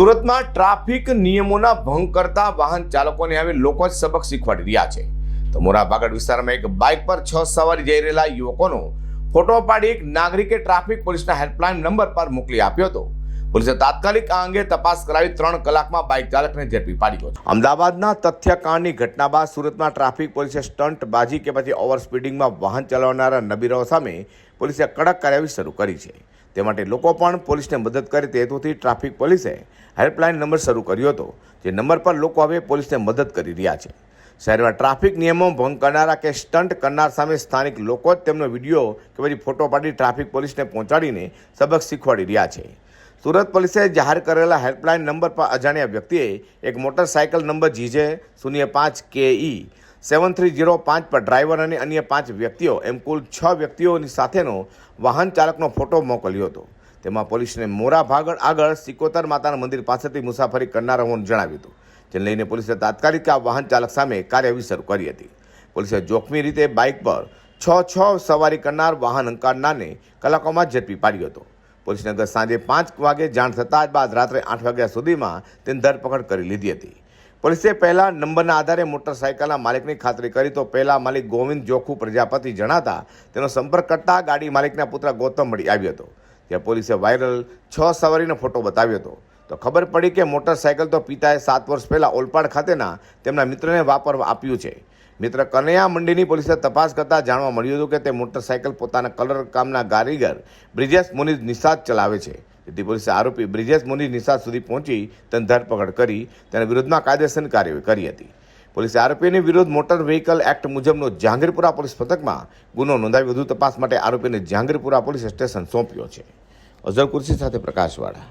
સુરતમાં ટ્રાફિક નિયમોના ભંગ કરતા વાહન ચાલકોને હવે લોકો જ સબક શીખવાડી રહ્યા છે. તો મોરાભાગડ વિસ્તારમાં એક બાઇક પર છ સવારી જઈ રહેલા યુવકોનો ફોટો પાડી એક નાગરિકે ટ્રાફિક પોલીસના હેલ્પલાઇન નંબર પર મોકલી આપ્યો હતો. પોલીસે તાત્કાલિક આ અંગે તપાસ કરાવી ત્રણ કલાકમાં બાઇક ચાલકને ઝડપી પાડ્યો હતો અમદાવાદના તથ્યકાંડની ઘટના બાદ સુરતમાં ટ્રાફિક પોલીસે સ્ટન્ટ બાજી કે પછી ઓવર સ્પીડિંગમાં વાહન ચલાવનારા નબીરાઓ સામે પોલીસે કડક કાર્યવાહી શરૂ કરી છે. તે માટે લોકો પણ પોલીસને મદદ કરે તે હેતુથી ટ્રાફિક પોલીસે હેલ્પલાઇન નંબર શરૂ કર્યો હતો, જે નંબર પર લોકો હવે પોલીસને મદદ કરી રહ્યા છે. શહેરમાં ટ્રાફિક નિયમો ભંગ કરનારા કે સ્ટન્ટ કરનાર સામે સ્થાનિક લોકો જ તેમનો વીડિયો કે પછી ફોટો પાડી ટ્રાફિક પોલીસને પહોંચાડીને સબક શીખવાડી રહ્યા છે. સુરત પોલીસે જાહેર કરેલા હેલ્પલાઇન નંબર પર અજાણ્યા વ્યક્તિએ એક મોટરસાયકલ નંબર જીજે શૂન્ય પાંચ કે ઈ સેવન થ્રી જીરો પાંચ પર ડ્રાઈવર અને અન્ય પાંચ વ્યક્તિઓ એમ કુલ છ વ્યક્તિઓની સાથેનો વાહન ચાલકનો ફોટો મોકલ્યો હતો. તેમાં પોલીસને મોરા ભાગળ આગળ સિકોતર માતાના મંદિર પાસેથી મુસાફરી કરનાર હોવાનું જણાવ્યું હતું, જેને લઈને પોલીસે તાત્કાલિક આ વાહન ચાલક સામે કાર્યવાહી શરૂ કરી હતી. પોલીસે જોખમી રીતે બાઇક પર છ છ સવારી કરનાર વાહન હંકારનારને કલાકોમાં ઝડપી પાડ્યો હતો. પોલીસને ગત સાંજે પાંચ વાગે જાણ થતાં જ બાદ રાત્રે આઠ વાગ્યા સુધીમાં તેની ધરપકડ કરી લીધી હતી. પોલીસે પહેલા નંબરના આધારે મોટરસાયકલના માલિકની ખાતરી કરી તો પહેલા માલિક ગોવિંદ જોખુ પ્રજાપતિ જણાતા તેનો સંપર્ક કરતા ગાડી માલિકના પુત્ર ગૌતમ મળી આવ્યો હતો. ત્યાં પોલીસે વાયરલ છ સવારીનો ફોટો બતાવ્યો હતો. તો ખબર પડી કે મોટરસાયકલ તો પિતાએ સાત વર્ષ પહેલાં ઓલપાડ ખાતેના તેમના મિત્રને વાપરવા આપ્યું છે. મિત્ર કનૈયા મંડીની પોલીસે તપાસ કરતાં જાણવા મળ્યું હતું કે તે મોટરસાયકલ પોતાના કલર કામના કારીગર બ્રિજેશ મુનિ નિષાદ ચલાવે છે. તેથી પોલીસે આરોપી બ્રિજેશ મુનિ નિષાદ સુધી પહોંચી તેની ધરપકડ કરી તેના વિરુદ્ધમાં કાયદેસરની કાર્યવાહી કરી હતી. પોલીસે આરોપીની વિરુદ્ધ મોટર વ્હીકલ એક્ટ મુજબનો જાંગીરપુરા પોલીસ પથકમાં ગુનો નોંધાવી વધુ તપાસ માટે આરોપીને જાંગીરપુરા પોલીસ સ્ટેશન સોંપ્યો છે. અઝર કુર્સી સાથે પ્રકાશવાળા.